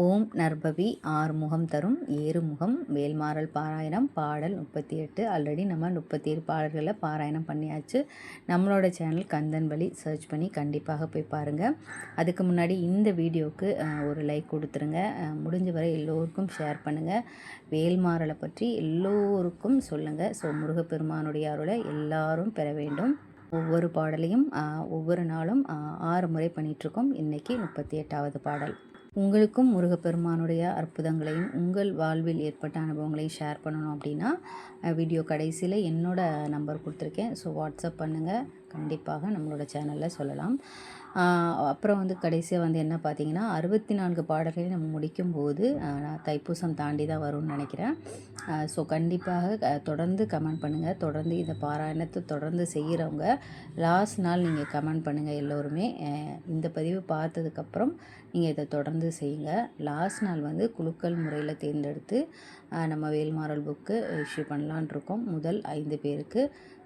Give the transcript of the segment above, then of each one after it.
ஓம் நர்பவி ஆறுமுகம் தரும் ஏறுமுகம் வேல்மாறல் பாராயணம் பாடல் முப்பத்தி எட்டு ஆல்ரெடி நம்ம முப்பத்தி ஏழு பாடல்களை பாராயணம் பண்ணியாச்சு. நம்மளோட சேனல் கந்தன் வழி சர்ச் பண்ணி கண்டிப்பாக போய் பாருங்கள் அதுக்கு முன்னாடி இந்த வீடியோவுக்கு ஒரு லைக் கொடுத்துருங்க. முடிஞ்ச வரை எல்லோருக்கும் ஷேர் பண்ணுங்கள் வேல்மாறலை பற்றி எல்லோருக்கும் சொல்லுங்கள் ஸோ முருகப்பெருமானுடைய அருளை எல்லாரும் பெற வேண்டும். ஒவ்வொரு பாடலையும் ஒவ்வொரு நாளும் ஆறு முறை பண்ணிகிட்ருக்கோம் இன்றைக்கி முப்பத்தி எட்டாவது பாடல். உங்களுக்கும் முருகப்பெருமானுடைய அற்புதங்களையும் உங்கள் வாழ்வில் ஏற்பட்ட அனுபவங்களையும் ஷேர் பண்ணணும் அப்படின்னா வீடியோ கடைசியில் என்னோடய நம்பர் கொடுத்துருக்கேன். ஸோ வாட்ஸ்அப் பண்ணுங்கள் கண்டிப்பாக நம்மளோட சேனலில் சொல்லலாம். அப்புறம் வந்து கடைசியாக வந்து என்ன பார்த்தீங்கன்னா அறுபத்தி நான்கு பாடல்களை நம்ம முடிக்கும்போது நான் தைப்பூசம் தாண்டி தான் வரும்னு நினைக்கிறேன். ஸோ கண்டிப்பாக தொடர்ந்து கமெண்ட் பண்ணுங்கள் தொடர்ந்து இந்த பாராயணத்தை தொடர்ந்து செய்கிறவங்க லாஸ்ட் நாள் நீங்கள் கமெண்ட் பண்ணுங்கள் எல்லோருமே. இந்த பதிவு பார்த்ததுக்கப்புறம் நீங்கள் இதை தொடர்ந்து செய்யுங்க. லாஸ்ட் நாள் வந்து குழுக்கள் முறையில் தேர்ந்தெடுத்து நம்ம வேல்மாரல் புக்கு இஷ்யூ பண்ணலான் இருக்கோம். முதல் ஐந்து பேருக்கு.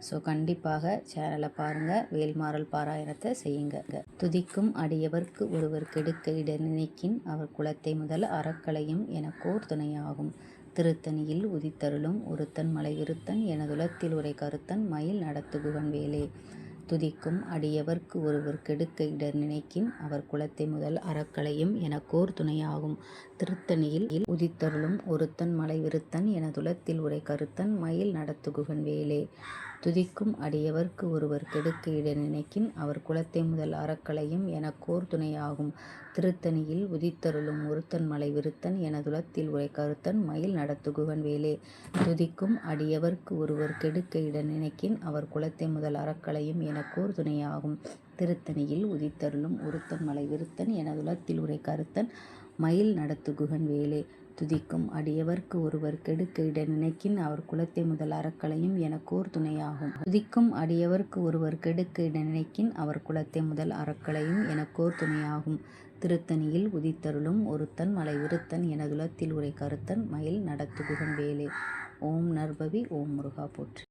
ஸோ கண்டிப்பாக சேனலை பாருங்கள் வேல்மாறல் பாராயணத்தை செய்யுங்க துதிக்கும் அடியவர்க்கு ஒருவர் கெடுக்க இட நினைக்கின் அவர் குலத்தை முதல் அறக்கலையும் என கோர் துணையாகும். திருத்தணியில் உதித்தருளும் ஒருத்தன் மலை விருத்தன் எனதுலத்தில் உரை கருத்தன் மயில் நடத்துகுவன் வேலே. துதிக்கும் அடியவர்க்கு ஒருவர் கெடுக்க இடர் நினைக்கின் அவர் குலத்தை முதல் அறக்கலையும் எனக்கோர் துணையாகும். திருத்தணியில் உதித்தருளும் ஒருத்தன் மலை விருத்தன் எனதுலத்தில் உரை கருத்தன் மயில் நடத்துகுகன் வேலே. துதிக்கும் அடியவர்க்கு ஒருவர் கெடுக்க இட நினைக்கின் அவர் குலத்தை முதல் அறக்கலையும் எனக்கோர் துணையாகும். திருத்தணியில் உதித்தருளும் ஒருத்தன் மலை விருத்தன் எனதுலத்தில் உரை கருத்தன் மயில் நடத்துகுகன் வேலே. துதிக்கும் அடியவர்க்கு ஒருவர் கெடுக்க இடர் நினைக்கின் அவர் குலத்தை முதல் அறக்கலையும் எனக்கோர் துணையாகும் திருத்தணியில் உதித்தருளும் ஒருத்தன் மலை விருத்தன் எனதுலத்தில் உரை கருத்தன் மயில் நடத்துகுகன் வேலே. துதிக்கும் அடியவர்க்கு ஒருவர் கெடுக்க இட நினைக்கின் அவர் குலத்தை முதல் அறக்கலையும் எனக்கோர் துணையாகும் துதிக்கும் அடியவர்க்கு ஒருவர் கெடுக்க இட நினைக்கின் அவர் குலத்தை முதல் அறக்கலையும் எனக்கோர் துணையாகும் திருத்தணியில் உதித்தருளும் ஒருத்தன் மலை விருத்தன் எனதுலத்தில் உரை கருத்தன் மயில் நடத்துகுகன் வேலே. ஓம் நர்பவி ஓம் முருகா போற்றி.